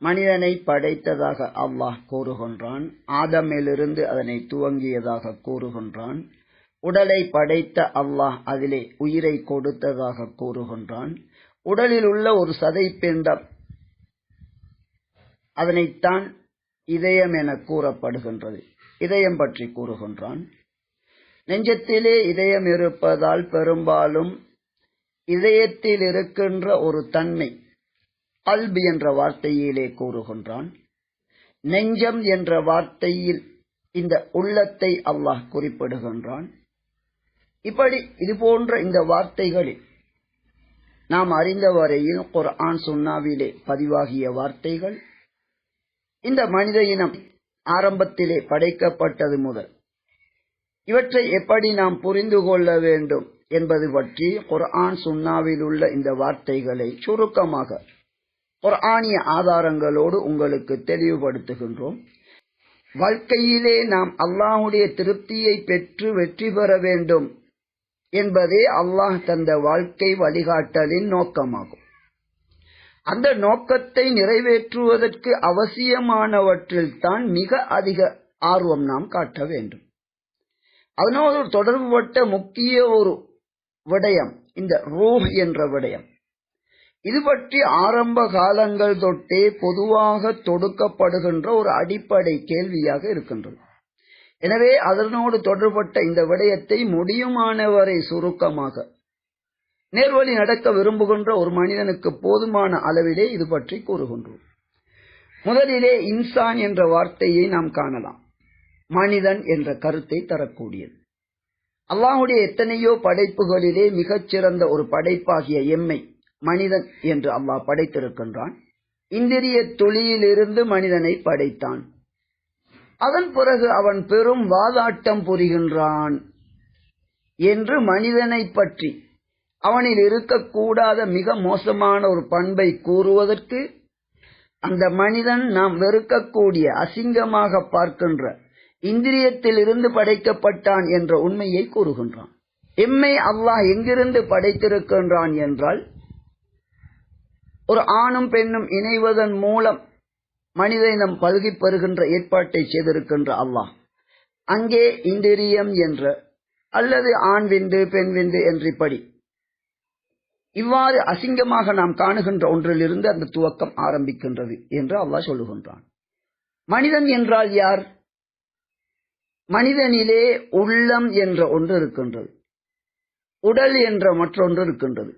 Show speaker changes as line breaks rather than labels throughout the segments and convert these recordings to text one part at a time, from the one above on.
மனிதனை படைத்ததாக அல்லாஹ் கூறுகின்றான் ஆதமிலிருந்து அதனை துவங்கியதாக கூறுகின்றான் உடலை படைத்த அல்லாஹ் அதிலே உயிரை கொடுத்ததாக கூறுகின்றான். உடலில் உள்ள ஒரு சதை பிண்டம் அதனைத்தான் இதயம் என கூறப்படுகின்றது. இதயம் பற்றி கூறுகின்றான். நெஞ்சத்திலே இதயம் இருப்பதால் பெரும்பாலும் இதயத்தில் இருக்கின்ற ஒரு தன்மை அல்பு என்ற வார்த்தையிலே கூறுகின்றான் நெஞ்சம் என்ற வார்த்தையில் இந்த உள்ளத்தை அல்லாஹ் குறிப்பிடுகின்றான். இப்படி இது போன்ற இந்த வார்த்தைகளில் நாம் அறிந்த வரையில் குர்ஆன் சுன்னாவிலே பதிவாகிய வார்த்தைகள் இந்த மனித இனம் ஆரம்பத்திலே படைக்கப்பட்டது முதல். இவற்றை எப்படி நாம் புரிந்து கொள்ள வேண்டும் என்பது பற்றி குர்ஆன் சுன்னாவில் உள்ள இந்த வார்த்தைகளை சுருக்கமாக ஆணிய ஆதாரங்களோடு உங்களுக்கு தெளிவுபடுத்துகின்றோம். வாழ்க்கையிலே நாம் அல்லாஹுடைய திருப்தியை பெற்று வெற்றி பெற வேண்டும் என்பதே அல்லாஹ் தந்த வாழ்க்கை வழிகாட்டலின் நோக்கமாகும். அந்த நோக்கத்தை நிறைவேற்றுவதற்கு அவசியமானவற்றில் தான் மிக அதிக ஆர்வம் நாம் காட்ட வேண்டும். அதனோடு தொடர்புபட்ட முக்கிய ஒரு விடயம் இந்த ரூஹ் என்ற விடயம். இது பற்றி ஆரம்ப காலங்கள் தொட்டே பொதுவாக தொடுக்கப்படுகின்ற ஒரு அடிப்படை கேள்வியாக இருக்கின்றது. எனவே அதனோடு தொடர்பட்ட இந்த விடயத்தை முடியுமானவரை சுருக்கமாக. நேர்வழி நடக்க விரும்புகின்ற ஒரு மனிதனுக்கு போதுமான அளவிலே இது பற்றி கூறுகின்றோம். முதலிலே இன்சான் என்ற வார்த்தையை நாம் காணலாம். மனிதன் என்ற கருத்தை தரக்கூடியது. அல்லாஹுடைய எத்தனையோ படைப்புகளிலே மிகச்சிறந்த ஒரு படைப்பாகிய எம்மை மனிதன் என்று அல்லாஹ் படைத்திருக்கின்றான். இந்திரிய துளியிலிருந்து மனிதனை படைத்தான். அதன் பிறகு அவன் பெரும் வாதாட்டம் புரிகின்றான் என்று மனிதனை பற்றி. அவனில் இருக்கக்கூடாத மிக மோசமான ஒரு பண்பை கூறுவதற்கு அந்த மனிதன் நாம் வெறுக்கக்கூடிய அசிங்கமாக பார்க்கின்ற இந்திரியத்தில் இருந்து படைக்கப்பட்டான் என்ற உண்மையை கூறுகின்றான். எம்மை அல்லாஹ் எங்கிருந்து படைத்திருக்கின்றான் என்றால் ஒரு ஆணும் பெண்ணும் இணைவதன் மூலம் மனித இனம் பல்கி பெறுகின்ற ஏற்பாட்டை செய்திருக்கின்ற அல்லாஹ். அங்கே இந்திரியம் என்ற அல்லது ஆண் விந்து பெண் விந்து என்றிப்படி இவ்வாறு அசிங்கமாக நாம் காணுகின்ற ஒன்றிலிருந்து அந்த துவக்கம் ஆரம்பிக்கின்றது என்று அல்லாஹ் சொல்லுகின்றான். மனிதன் என்றால் யார்? மனிதனிலே உள்ளம் என்ற ஒன்று இருக்கின்றது. உடல் என்ற மற்றொன்று இருக்கின்றது.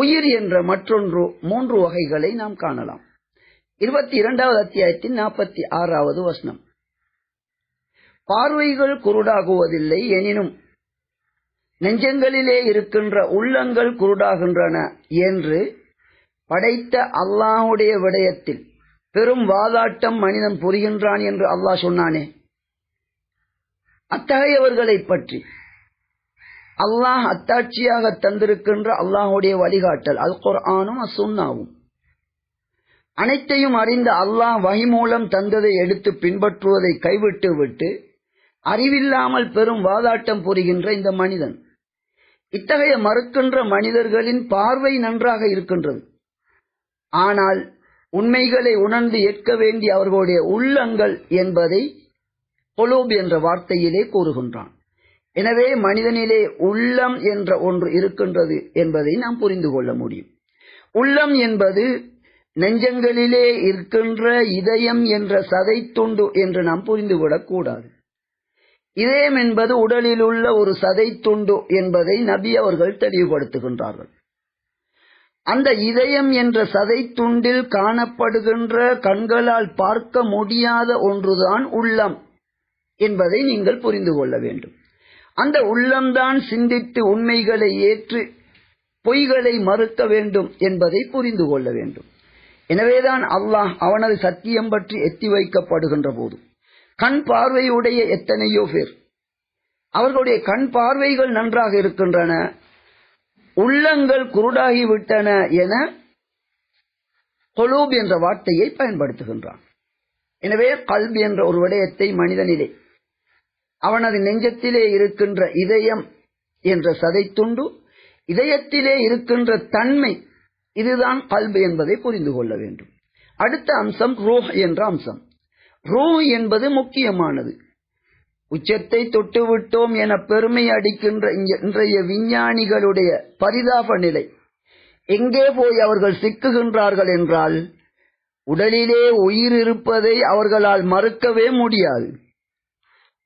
உயிர் என்ற மற்றொன்று மூன்று வகைகளை நாம் காணலாம். இருபத்தி இரண்டாவது அத்தியாயத்தின் நாற்பத்தி ஆறாவது வசனம். பார்வைகள் குருடாகுவதில்லை எனினும் நெஞ்சங்களிலே இருக்கின்ற உள்ளங்கள் குருடாகின்றன என்று படைத்த அல்லாஹுடைய விடயத்தில் பெரும் வாதாட்டம் மனிதன் புரிகின்றான் என்று அல்லாஹ் சொன்னானே. அத்தகையவர்களை பற்றி அல்லாஹ் அத்தாட்சியாக தந்திருக்கின்ற அல்லாஹுடைய வழிகாட்டல். அல் குர்ஆனும் அசுன்னாவும் அனைத்தையும் அறிந்த அல்லாஹ் வகை மூலம் தந்ததை எடுத்து பின்பற்றுவதை கைவிட்டு விட்டு அறிவில்லாமல் பெரும் வாதாட்டம் புரிகின்ற இந்த மனிதன். இத்தகைய மறுக்கின்ற மனிதர்களின் பார்வை நன்றாக இருக்கின்றது. ஆனால் உண்மைகளை உணர்ந்து ஏற்க வேண்டிய அவர்களுடைய உள்ளங்கள் என்பதை கொலோப் என்ற வார்த்தையிலே கூறுகின்றான். எனவே மனிதனிலே உள்ளம் என்ற ஒன்று இருக்கின்றது என்பதை நாம் புரிந்து கொள்ள முடியும். உள்ளம் என்பது நெஞ்சங்களிலே இருக்கின்ற இதயம் என்ற சதை துண்டு என்று நாம் புரிந்து கூடாது. இதயம் என்பது உடலில் உள்ள ஒரு சதை துண்டு என்பதை நபி அவர்கள் தெளிவுபடுத்துகின்றார்கள். அந்த இதயம் என்ற சதை துண்டில் காணப்படுகின்ற கண்களால் பார்க்க முடியாத ஒன்றுதான் உள்ளம் என்பதை நீங்கள் புரிந்து கொள்ள வேண்டும். அந்த உள்ளம்தான் சிந்தித்து உண்மைகளை ஏற்று பொய்களை மறுக்க வேண்டும் என்பதை புரிந்து கொள்ள வேண்டும். எனவேதான் அல்லாஹ் அவனது சத்தியம் பற்றி எத்தி வைக்கப்படுகின்ற போது கண் பார்வையுடைய எத்தனையோ பேர் அவர்களுடைய கண் பார்வைகள் நன்றாக இருக்கின்றன உள்ளங்கள் குருடாகிவிட்டன என கொலூப் என்ற வார்த்தையை பயன்படுத்துகின்றான். எனவே கல்வி என்ற ஒரு விடயத்தை மனிதனிலே அவனது நெஞ்சத்திலே இருக்கின்ற இதயம் என்ற சதைத்துண்டு இதயத்திலே இருக்கின்ற தன்மை இதுதான் கல்பு என்பதை புரிந்து கொள்ள வேண்டும். அடுத்த அம்சம் ரூஹ் என்ற அம்சம். ரூஹ் என்பது முக்கியமானது. உச்சத்தை தொட்டுவிட்டோம் என பெருமை அடிக்கின்ற இன்றைய விஞ்ஞானிகளுடைய பரிதாப நிலை. எங்கே போய் அவர்கள் சிக்குகின்றார்கள் என்றால் உடலிலே உயிர் இருப்பதை அவர்களால் மறுக்கவே முடியாது.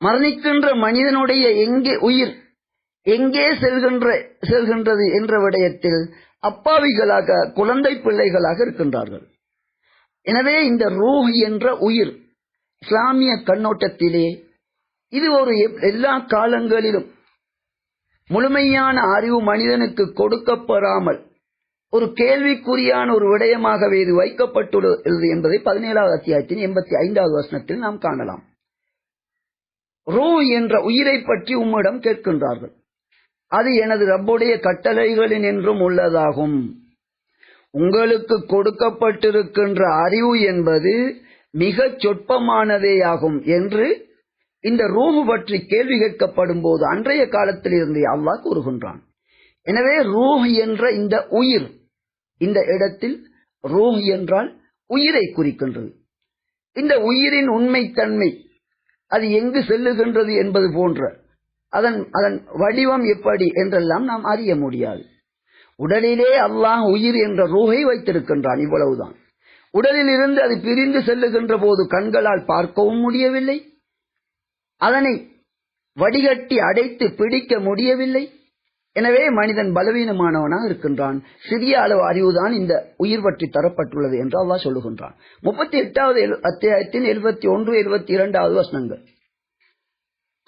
மரணிக்கின்ற மனிதனுடைய எங்கே உயிர் எங்கே செல்கின்ற செல்கின்றது என்ற விடயத்தில் அப்பாவிகளாக குழந்தை பிள்ளைகளாக இருக்கின்றார்கள். எனவே இந்த ரூஹ் என்ற உயிர் இஸ்லாமிய கண்ணோட்டத்திலே இது ஒரு எல்லா காலங்களிலும் முழுமையான அறிவு மனிதனுக்கு கொடுக்கப்படாமல் ஒரு கேள்விக்குறியான ஒரு விடயமாகவே இது வைக்கப்பட்டுள்ளது என்பதை பதினேழாவது அத்தியாயத்தின் எண்பத்தி ஐந்தாவது வசனத்தில் நாம் காணலாம். ரூ என்ற உயிரை பற்றி உம்மிடம் கேட்கின்றார்கள். அது எனது ரப்புடைய கட்டளைகளின் என்றும் உள்ளதாகும். உங்களுக்கு கொடுக்கப்பட்டிருக்கின்ற அறிவு என்பது மிக சொற்பமானதேயாகும் என்று இந்த ரூஹு பற்றி கேள்வி கேட்கப்படும் போது அன்றைய காலத்தில் இருந்து அல்லாஹ் கூறுகின்றான். எனவே ரூஹ் என்ற இந்த உயிர் இந்த இடத்தில் ரூஹ் என்றால் உயிரை குறிக்கின்றது. இந்த உயிரின் உண்மைத்தன்மை அது எங்கு செல்லுகின்றது என்பது போன்ற. அதன் அதன் வடிவம் எப்படி என்றெல்லாம் நாம் அறிய முடியாது. உடலிலே அல்லாஹ் உயிர் என்ற ரூகை வைத்திருக்கின்றான் இவ்வளவுதான். உடலில் இருந்து அது பிரிந்து செல்லுகின்ற போது கண்களால் பார்க்கவும் முடியவில்லை. அதனை வடிகட்டி அடைத்து பிடிக்க முடியவில்லை. எனவே மனிதன் பலவீனமானவனாக இருக்கின்றான். சிறிய அளவு அறிவுதான் இந்த உயிர் பற்றி தரப்பட்டுள்ளது என்று அல்லாஹ் சொல்லுகின்றான். முப்பத்தி எட்டாவது அத்தியாயத்தின் எழுபத்தி ஒன்று எழுபத்தி இரண்டாவது வசனங்கள்.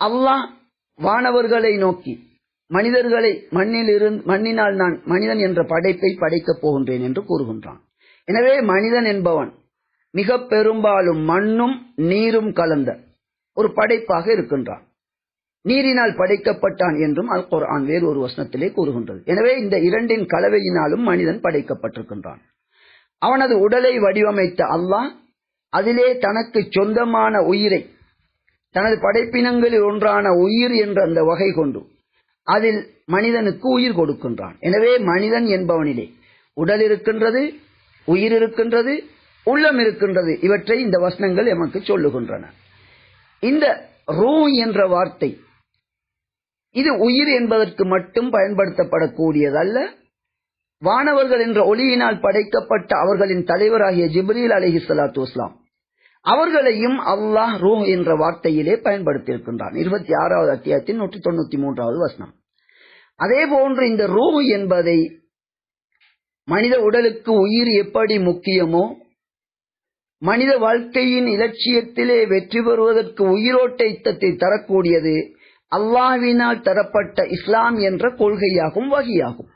அல்லாஹ் வானவர்களை நோக்கி மனிதர்களை மண்ணில் இருந்து மண்ணினால் நான் மனிதன் என்ற படைப்பை படைக்கப் போகின்றேன் என்று கூறுகின்றான். எனவே மனிதன் என்பவன் மிக பெரும்பாலும் மண்ணும் நீரும் கலந்த ஒரு படைப்பாக இருக்கின்றான். நீரினால் படைக்கப்பட்டான் என்றும் அல் குர்ஆன் வேறு ஒரு வசனத்திலே கூறுகின்றது. எனவே இந்த இரண்டின் கலவையினாலும் மனிதன் படைக்கப்பட்டிருக்கின்றான். அவனது உடலை வடிவமைத்த அல்லாஹ் அதிலே தனக்கு சொந்தமான உயிரை தனது படைப்பினங்களில் ஒன்றான உயிர் என்ற அந்த வகை கொண்டு அதில் மனிதனுக்கு உயிர் கொடுக்கின்றான். எனவே மனிதன் என்பவனிலே உடல் இருக்கின்றது உயிர் இருக்கின்றது உள்ளம் இருக்கின்றது. இவற்றை இந்த வசனங்கள் எமக்கு சொல்லுகின்றன. இந்த ரூ என்ற வார்த்தை இது உயிர் என்பதற்கு மட்டும் பயன்படுத்தப்படக்கூடியதல்ல. வானவர்கள் என்ற ஒளியினால் படைக்கப்பட்ட அவர்களின் தலைவராகிய ஜிப்ரீல் அலஹி சலாத்து இஸ்லாம் அவர்களையும் அல்லாஹ் ரூ என்ற வார்த்தையிலே பயன்படுத்தியிருக்கின்றான். இருபத்தி ஆறாவது அத்தியாயத்தின் நூற்றி தொண்ணூத்தி மூன்றாவது வசனம். அதே போன்று இந்த ரூ என்பதை மனித உடலுக்கு உயிர் எப்படி முக்கியமோ மனித வாழ்க்கையின் இலட்சியத்திலே வெற்றி பெறுவதற்கு உயிரோட்ட யுத்தத்தை தரக்கூடியது அல்லாஹ்வினால் தரப்பட்ட இஸ்லாம் என்ற கொள்கையாகும் வகையாகும்.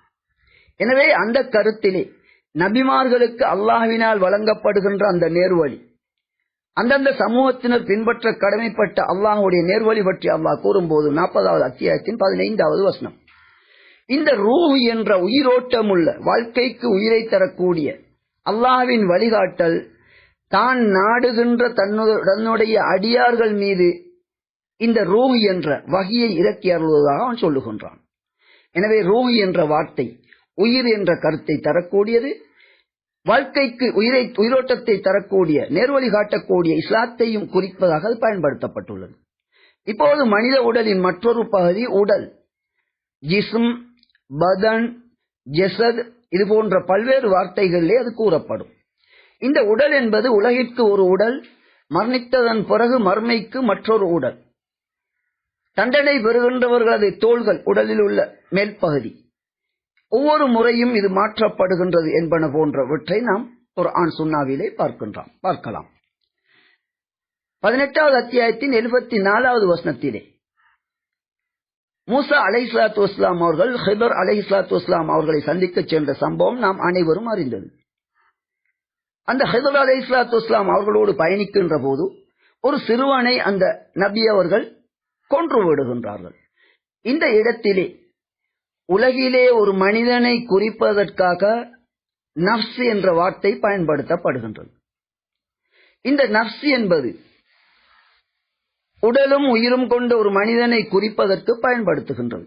எனவே அந்த கருத்திலே நபிமார்களுக்கு அல்லாஹ்வினால் வழங்கப்படுகின்ற அந்த நேர்வழி அந்தந்த சமூகத்தினர் பின்பற்ற கடமைப்பட்ட அல்லாஹுடைய நேர்வழி பற்றி அல்லாஹ் கூறும்போது நாற்பதாவது அத்தியாயத்தின் பதினைந்தாவது வசனம். இந்த ரூ என்ற உயிரோட்டமுள்ள வாழ்க்கைக்கு உயிரை தரக்கூடிய அல்லாஹ்வின் வழிகாட்டல் தான் நாடுகின்ற தன்னுடைய அடியார்கள் மீது இந்த ரோஹி என்ற வகையை இறக்கி அருள்வதாக அவன் சொல்லுகின்றான். எனவே ரோஹி என்ற வார்த்தை உயிர் என்ற கருத்தை தரக்கூடியது வாழ்க்கைக்கு உயிரை உயிரோட்டத்தை தரக்கூடிய நேர்வழி காட்டக்கூடிய இஸ்லாத்தையும் குறிப்பதாக அது பயன்படுத்தப்பட்டுள்ளது. இப்போது மனித உடலின் மற்றொரு பகுதி உடல். ஜிஸ்ம் பதன் ஜெசத் இது போன்ற பல்வேறு வார்த்தைகளிலே அது கூறப்படும். இந்த உடல் என்பது உலகிற்கு ஒரு உடல் மரணித்ததன் பிறகு மர்மைக்கு மற்றொரு உடல். தண்டனை பெறுகின்றவர்களது தோள்கள் உடலில் உள்ள மேல்பகுதி. ஒவ்வொரு முறையும் இது மாற்றப்படுகின்றது என்பன போன்றவற்றை நாம் ஒரு ஆண் சுண்ணாவிலே பார்க்கின்றோம். பார்க்கலாம். பதினெட்டாவது அத்தியாயத்தின் எழுபத்தி நாலாவது வசனத்திலே. மூசா அலை இஸ்லாத்து இஸ்லாம் அவர்கள் ஹிபர் அலை இஸ்லாத்து இஸ்லாம் அவர்களை சந்திக்க சென்ற சம்பவம் நாம் அனைவரும் அறிந்தது. அந்த ஹிபர் அலை இஸ்லாத்து இஸ்லாம் அவர்களோடு பயணிக்கின்ற போது ஒரு சிறுவனை அந்த நபி அவர்கள் கொன்று விடுகின்றார்கள் இந்த இடத்திலே உலகிலே ஒரு மனிதனை குறிப்பதற்காக நப்ஸ் என்ற வார்த்தை பயன்படுத்தப்படுகின்றது. இந்த நப்ஸ் என்பது உடலும் உயிரும் கொண்ட ஒரு மனிதனை குறிப்பதற்கு பயன்படுத்துகின்றது.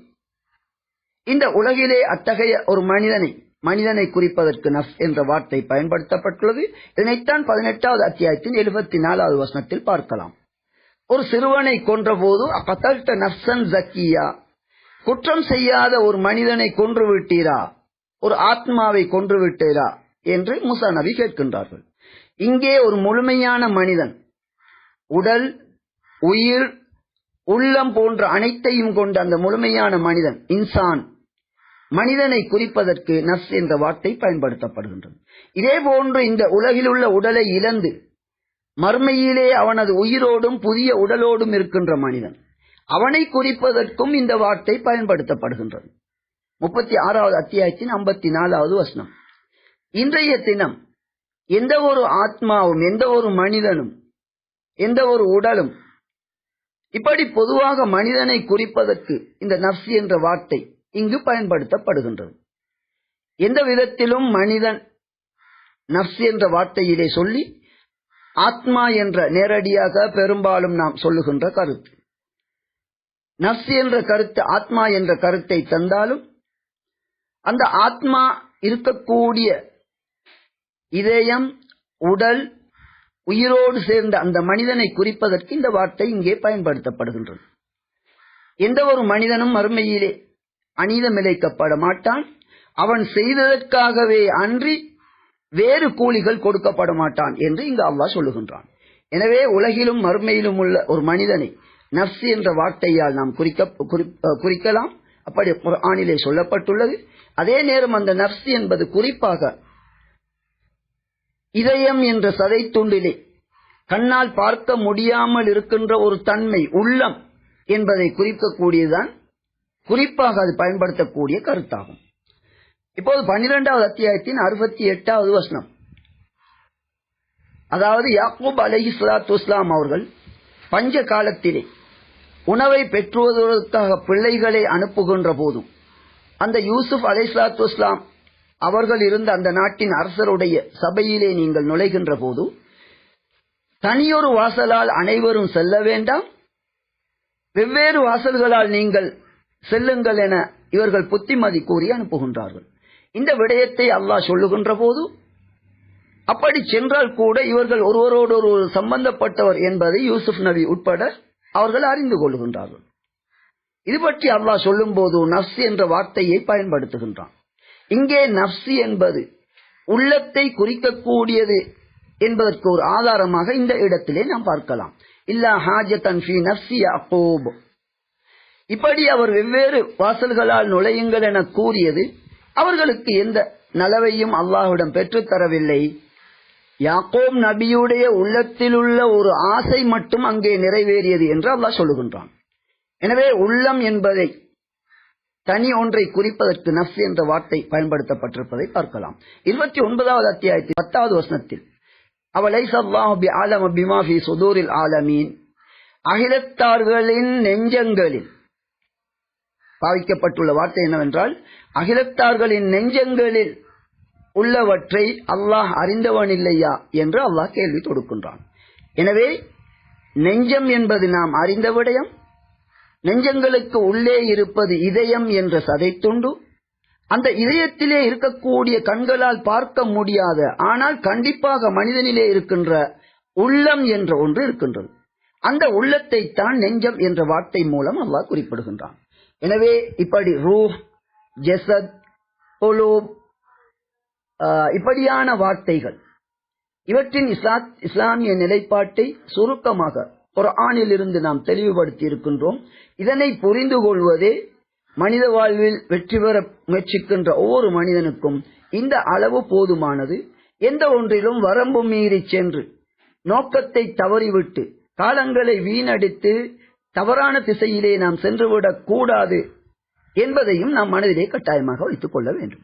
இந்த உலகிலே அத்தகைய ஒரு மனிதனை மனிதனை குறிப்பதற்கு நஃப் என்ற வார்த்தை பயன்படுத்தப்பட்டுள்ளது. இதனைத்தான் பதினெட்டாவது அத்தியாயத்தின் எழுபத்தி நாலாவது வசனத்தில் பார்க்கலாம். ஒரு சிறுவனை கொன்றபோது கத்தல்ட நஃப்சன் ஜக்கியா. குற்றம் செய்யாத ஒரு மனிதனை கொன்று விட்டீரா ஒரு ஆத்மாவை கொன்று விட்டீரா என்று முசா நபி கேட்கின்றார்கள். இங்கே ஒரு முழுமையான மனிதன் உடல் உயிர் உள்ளம் போன்ற அனைத்தையும் கொண்ட அந்த முழுமையான மனிதன் இன்சான். மனிதனை குறிப்பதற்கு நஸ் என்ற வார்த்தை பயன்படுத்தப்படுகின்றது. இதே போன்று இந்த உலகில் உள்ள உடலை இழந்து மர்மையிலே அவனது உயிரோடும் புதிய உடலோடும் இருக்கின்ற மனிதன். அவனை குறிப்பதற்கும் இந்த வார்த்தை பயன்படுத்தப்படுகின்றது. முப்பத்தி ஆறாவது அத்தியாயத்தின் ஐம்பத்தி நாலாவது வசனம். இன்றைய தினம் எந்த ஒரு ஆத்மாவும் எந்த ஒரு மனிதனும் எந்த ஒரு உடலும் இப்படி பொதுவாக மனிதனை குறிப்பதற்கு இந்த நப்சி என்ற வார்த்தை இங்கு பயன்படுத்தப்படுகின்றது. எந்த விதத்திலும் மனிதன் நப்சி என்ற வார்த்தையிலே சொல்லி ஆத்மா என்ற நேரடியாக பெரும்பாலும் நாம் சொல்லுகின்ற கருத்து. நப்சி என்ற கருத்து ஆத்மா என்ற கருத்தை தந்தாலும் அந்த ஆத்மா இருக்கக்கூடிய இதயம் உடல் உயிரோடு சேர்ந்த அந்த மனிதனை குறிப்பதற்கு இந்த வார்த்தை இங்கே பயன்படுத்தப்படுகின்றது. எந்த ஒரு மனிதனும் மறுமையிலே அநீதம் இழைக்கப்பட மாட்டான். அவன் செய்ததற்காகவே அன்றி வேறு கூலிகள் கொடுக்கப்பட மாட்டான் என்று இங்கு அல்லாஹ் சொல்லுகின்றான். எனவே உலகிலும் மறுமையிலும் உள்ள ஒரு மனிதனை நப்சு என்ற வார்த்தையால் நாம் குறிக்க குறிக்கலாம். அப்படி ஆணிலே சொல்லப்பட்டுள்ளது. அதே நேரம் அந்த நப்சு என்பது குறிப்பாக இதயம் என்ற சதை துண்டிலே கண்ணால் பார்க்க முடியாமல் இருக்கின்ற ஒரு தன்மை உள்ளம் என்பதை குறிக்கக்கூடியதுதான் குறிப்பாக அது பயன்படுத்தக்கூடிய கருத்தாகும். இப்போது பன்னிரெண்டாவது அத்தியாயத்தின் அறுபத்தி எட்டாவது வசனம். அதாவது யாக்கூப் அலஹி சலாத்து இஸ்லாம் அவர்கள் பஞ்ச காலத்திலே உணவை பெற்றுவதற்காக பிள்ளைகளை அனுப்புகின்ற போதும் அந்த யூசுப் அலை சலாத்து இஸ்லாம் அவர்கள் இருந்த அந்த நாட்டின் அரசருடைய சபையிலே நீங்கள் நுழைகின்ற போது தனியொரு வாசலால் அனைவரும் செல்ல வேண்டாம் வெவ்வேறு வாசல்களால் நீங்கள் செல்லுங்கள் என இவர்கள் புத்திமதி கூறி அனுப்புகின்றார்கள். இந்த விடயத்தை அல்லாஹ் சொல்லுகின்ற போது அப்படி சென்றால் கூட இவர்கள் ஒருவரோடு ஒரு சம்பந்தப்பட்டவர் என்பதை யூசுப் நபி உட்பட அவர்கள் அறிந்து கொள்கின்றார்கள். இது பற்றி அல்லாஹ் சொல்லும் போது நப்சி என்ற வார்த்தையை பயன்படுத்துகின்றான். இங்கே நப்சி என்பது உள்ளத்தை குறிக்கக்கூடியது என்பதற்கு ஒரு ஆதாரமாக இந்த இடத்திலே நாம் பார்க்கலாம். இல்லா ஹாஜத்தன் இப்படி அவர் வெவ்வேறு வாசல்களால் நுழையுங்கள் என கூறியது அவர்களுக்கு எந்த நலவையும் அல்லாஹுடன் பெற்றுத் தரவில்லை. யாக்கோம் நபியுடைய உள்ளத்திலுள்ள ஒரு ஆசை மட்டும் அங்கே நிறைவேறியது என்று அல்லாஹ் சொல்லுகின்றான். எனவே உள்ளம் என்பதை தனி ஒன்றை குறிப்பதற்கு நஃப் என்ற வார்த்தை பயன்படுத்தப்பட்டிருப்பதை பார்க்கலாம். இருபத்தி ஒன்பதாவது அத்தியாயத்தில் பத்தாவது வசனத்தில் அவளை சல்லாஹி ஆலம் பிமாஃபி சுதூரில் ஆலமீன்? அகிலத்தார்களின் நெஞ்சங்களில் பாவிக்கப்பட்டுள்ள வார்த்தை என்னவென்றால் அகிலத்தார்களின் நெஞ்சங்களில் உள்ளவற்றை அல்லாஹ் அறிந்தவன் இல்லையா என்று அல்லாஹ் கேள்வி தொடுக்கின்றான். எனவே நெஞ்சம் என்பது நாம் அறிந்த விடயம் நெஞ்சங்களுக்கு உள்ளே இருப்பது இதயம் என்ற சதைத்துண்டு அந்த இதயத்திலே இருக்கக்கூடிய கண்களால் பார்க்க முடியாத ஆனால் கண்டிப்பாக மனிதனிலே இருக்கின்ற உள்ளம் என்ற ஒன்று இருக்கின்றது. அந்த உள்ளத்தை தான் நெஞ்சம் என்ற வார்த்தை மூலம் அல்லாஹ் குறிப்பிடுகின்றான். எனவே இப்படி ரூஹ் ஜெசத் பொலூப் இப்படியான வார்த்தைகள். இவற்றின் இஸ்லாமிய நிலைப்பாட்டை சுருக்கமாக குரானில் இருந்து நாம் தெளிவுபடுத்தி இருக்கின்றோம் இதனை புரிந்து கொள்வதே மனித வாழ்வில் வெற்றி பெற முயற்சிக்கின்ற ஒவ்வொரு மனிதனுக்கும் இந்த அளவு போதுமானது. எந்த ஒன்றிலும் வரம்பு மீறி சென்று நோக்கத்தை தவறிவிட்டு காலங்களை வீணடித்து தவறான திசையிலே நாம் சென்றுவிடக் கூடாது என்பதையும் நாம் மனதிலே கட்டாயமாக வைத்துக் கொள்ள வேண்டும்.